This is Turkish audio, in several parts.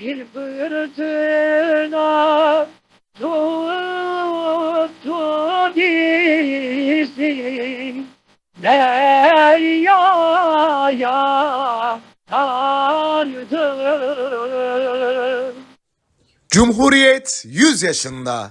bir fırtına tuttu bizi deryaya sardı. Cumhuriyet 100 yaşında.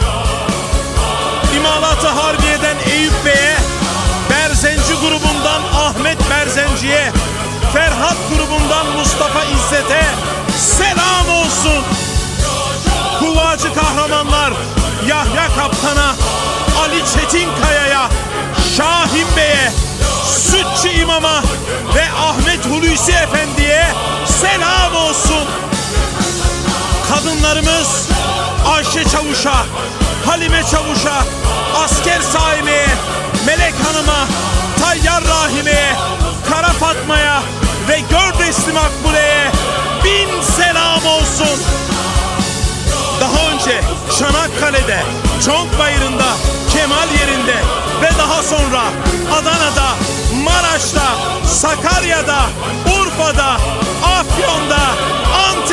İmalatı Harbiye'den Eyüp Bey'e Berzenci grubundan Ahmet Berzenci'ye Ferhat grubundan Mustafa İzzet'e selam olsun. Kuvacı kahramanlar Yahya Kaptan'a, Ali Çetinkaya'ya, Şahin Bey'e, Sütçü İmam'a ve Ahmet Hulusi Efendi'ye selam olsun. Kadınlarımız Ayşe Çavuş'a, Halime Çavuş'a, Asker Saime'ye, Melek Hanım'a, Tayyar Rahime'ye, Kara Fatma'ya ve Gördesli Makbule'ye bin selam olsun. Daha önce Çanakkale'de, Çonkbayırı'nda, Kemal yerinde ve daha sonra Adana'da, Maraş'ta, Sakarya'da, Urfa'da, Afyon'da, Antep'te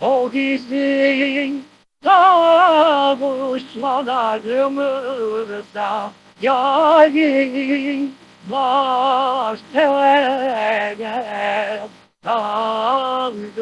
O bizim kavuşmalarımızda Yarim var sevene kaldım